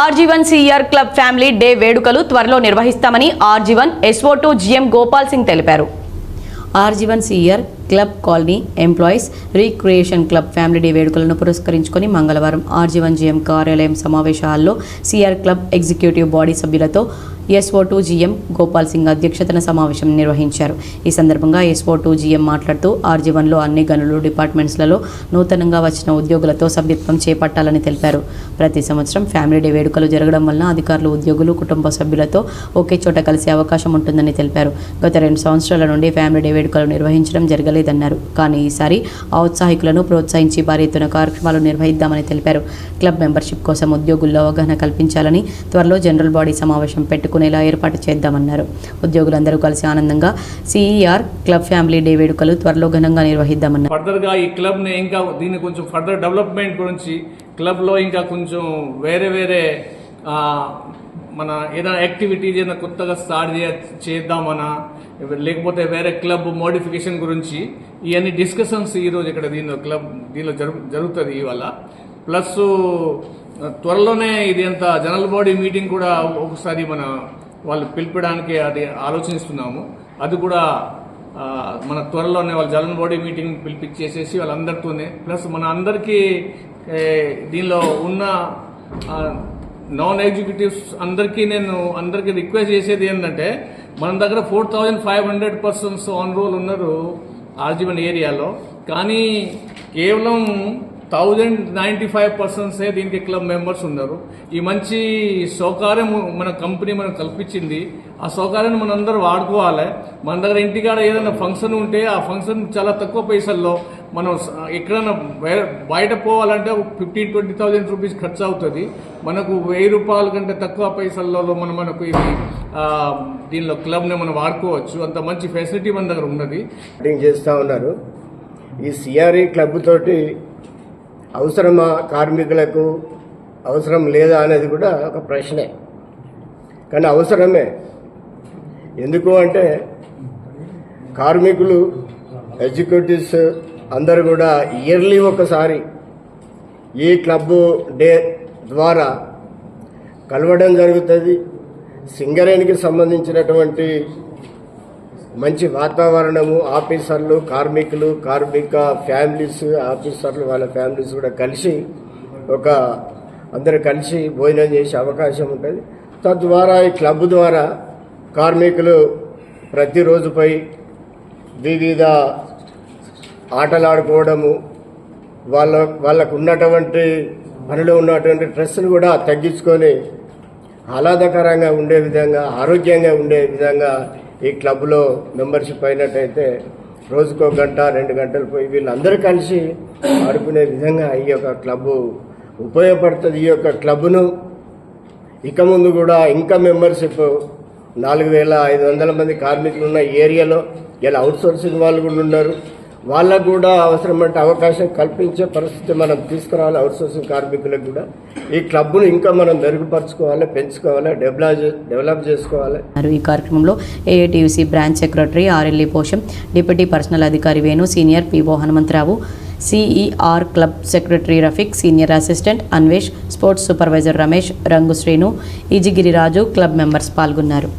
R G one C R club family day వేడుకలు త్వరలో నిర్వహిస్తామని R G one S O to G M Gopal Singh తెలిపారు. R G one C R club colony employees recreation club family day వేడుకలను పురస్కరించుకొని మంగళవారం R G one G M కార్యాలయం సమావేశ హాల్లో C R club executive body సభ్యులతో S O to G M Gopal Singh అధ్యక్షతన సమావేశం నిర్వహించారు. ఈ సందర్భంగా ఎస్ఓ టూ జీఎం మాట్లాడుతూ ఆర్జీవన్లో అన్ని గనులు డిపార్ట్మెంట్స్లలో నూతనంగా వచ్చిన ఉద్యోగులతో సభ్యత్వం చేపట్టాలని తెలిపారు. ప్రతి సంవత్సరం ఫ్యామిలీ డే వేడుకలు జరగడం వలన అధికారులు ఉద్యోగులు కుటుంబ సభ్యులతో ఒకే చోట కలిసే అవకాశం ఉంటుందని తెలిపారు. గత రెండు సంవత్సరాల నుండి ఫ్యామిలీ డే వేడుకలు నిర్వహించడం జరగలేదన్నారు. కానీ ఈసారి ఔత్సాహికులను ప్రోత్సహించి భారీ ఎత్తున కార్యక్రమాలు నిర్వహిద్దామని తెలిపారు. క్లబ్ మెంబర్షిప్ కోసం ఉద్యోగుల్లో అవగాహన కల్పించాలని త్వరలో జనరల్ బాడీ సమావేశం పెట్టుకుని పెట్టుకునేలా ఏర్పాటు చేద్దామన్నారు. ఉద్యోగులందరూ కలిసి ఆనందంగా సిఈఆర్ క్లబ్ ఫ్యామిలీ డే వేడుకలు త్వరలో ఘనంగా నిర్వహిద్దామన్నారు. ఫర్దర్గా ఈ క్లబ్ని ఇంకా దీన్ని కొంచెం ఫర్దర్ డెవలప్మెంట్ గురించి క్లబ్లో ఇంకా కొంచెం వేరే వేరే మన ఏదైనా యాక్టివిటీస్ ఏదైనా కొత్తగా స్టార్ట్ చే చేద్దామనా లేకపోతే వేరే క్లబ్ మోడిఫికేషన్ గురించి ఇవన్నీ డిస్కషన్స్ ఈరోజు ఇక్కడ దీనిలో క్లబ్ దీనిలో జరుగు జరుగుతుంది ఇవాళ. ప్లస్ త్వరలోనే ఇది ఎంత జనరల్ బాడీ మీటింగ్ కూడా ఒకసారి మన వాళ్ళు పిలిపడానికి అది ఆలోచిస్తున్నాము. అది కూడా మన త్వరలోనే వాళ్ళ జనరల్ బాడీ మీటింగ్ పిలిపించేసేసి వాళ్ళందరితోనే. ప్లస్ మన అందరికీ దీనిలో ఉన్న నాన్ ఎగ్జిక్యూటివ్స్ అందరికీ నేను అందరికీ రిక్వెస్ట్ చేసేది ఏంటంటే మన దగ్గర four thousand five hundred persons on roll ఉన్నారు ఆర్జీవన్ ఏరియాలో. కానీ కేవలం థౌజండ్ నైంటీ ఫైవ్ పర్సెంట్సే దీనికి క్లబ్ మెంబర్స్ ఉన్నారు. ఈ మంచి సౌకర్యం మన కంపెనీ మనకు కల్పించింది. ఆ సౌకర్యాన్ని మనందరూ వాడుకోవాలి. మన దగ్గర ఇంటికాడ ఏదైనా ఫంక్షన్ ఉంటే ఆ ఫంక్షన్ చాలా తక్కువ పైసల్లో మనం ఎక్కడైనా బయట పోవాలంటే ఫిఫ్టీన్ ట్వంటీ థౌజండ్ రూపీస్ ఖర్చు అవుతుంది. మనకు వెయ్యి రూపాయల కంటే తక్కువ పైసల్లో మనం మనకు ఇది దీనిలో క్లబ్ని మనం వాడుకోవచ్చు. అంత మంచి ఫెసిలిటీ మన దగ్గర ఉన్నది. చేస్తూ ఉన్నారు. ఈ సిఆర్ఈ క్లబ్ తోటి అవసరమా కార్మికులకు? అవసరం లేదా అనేది కూడా ఒక ప్రశ్నే. కానీ అవసరమే. ఎందుకు అంటే కార్మికులు ఎగ్జిక్యూటివ్స్ అందరూ కూడా ఇయర్లీ ఒకసారి ఈ క్లబ్ డే ద్వారా కలవడం జరుగుతుంది. సింగరేణికి సంబంధించినటువంటి మంచి వాతావరణము ఆఫీసర్లు కార్మికులు కార్మిక ఫ్యామిలీస్ ఆఫీసర్లు వాళ్ళ ఫ్యామిలీస్ కూడా కలిసి ఒక అందరు కలిసి భోజనం చేసే అవకాశం ఉంటుంది. తద్వారా ఈ క్లబ్ ద్వారా కార్మికులు ప్రతిరోజుపై వివిధ ఆటలాడుకోవడము వాళ్ళ వాళ్ళకు ఉన్నటువంటి పనిలో ఉన్నటువంటి స్ట్రెస్ను కూడా తగ్గించుకొని ఆహ్లాదకరంగా ఉండే విధంగా ఆరోగ్యంగా ఉండే విధంగా ఈ క్లబ్లో మెంబర్షిప్ అయినట్టయితే రోజుకో గంట రెండు గంటలు పోయి వీళ్ళందరూ కలిసి ఆడుకునే విధంగా ఈ యొక్క క్లబ్బు ఉపయోగపడుతుంది. ఈ యొక్క క్లబ్ను ఇక ముందు కూడా ఇంకా మెంబర్షిప్ నాలుగు వేల ఐదు వందల మంది కార్మికులు ఉన్న ఏరియాలో ఇలా అవుట్ సోర్సింగ్ వాళ్ళు కూడా ఉన్నారు. వాళ్ళకు కూడా అవసరమంటే అవకాశం కల్పించే పరిస్థితి మనం తీసుకురావాలి అవుట్సోర్సింగ్ కార్మికులకు కూడా. ఈ క్లబ్ను ఇంకా మనం మెరుగుపరచుకోవాలి పెంచుకోవాలి డెవలప్ డెవలప్ చేసుకోవాలి. ఈ కార్యక్రమంలో AITUC branch secretary RLE Posham deputy personnel అధికారి Venu senior P O Hanumantharao C E R club secretary Rafiq senior assistant Anvesh sports supervisor Ramesh Rangu Srinu Ejigiriraju club members పాల్గొన్నారు.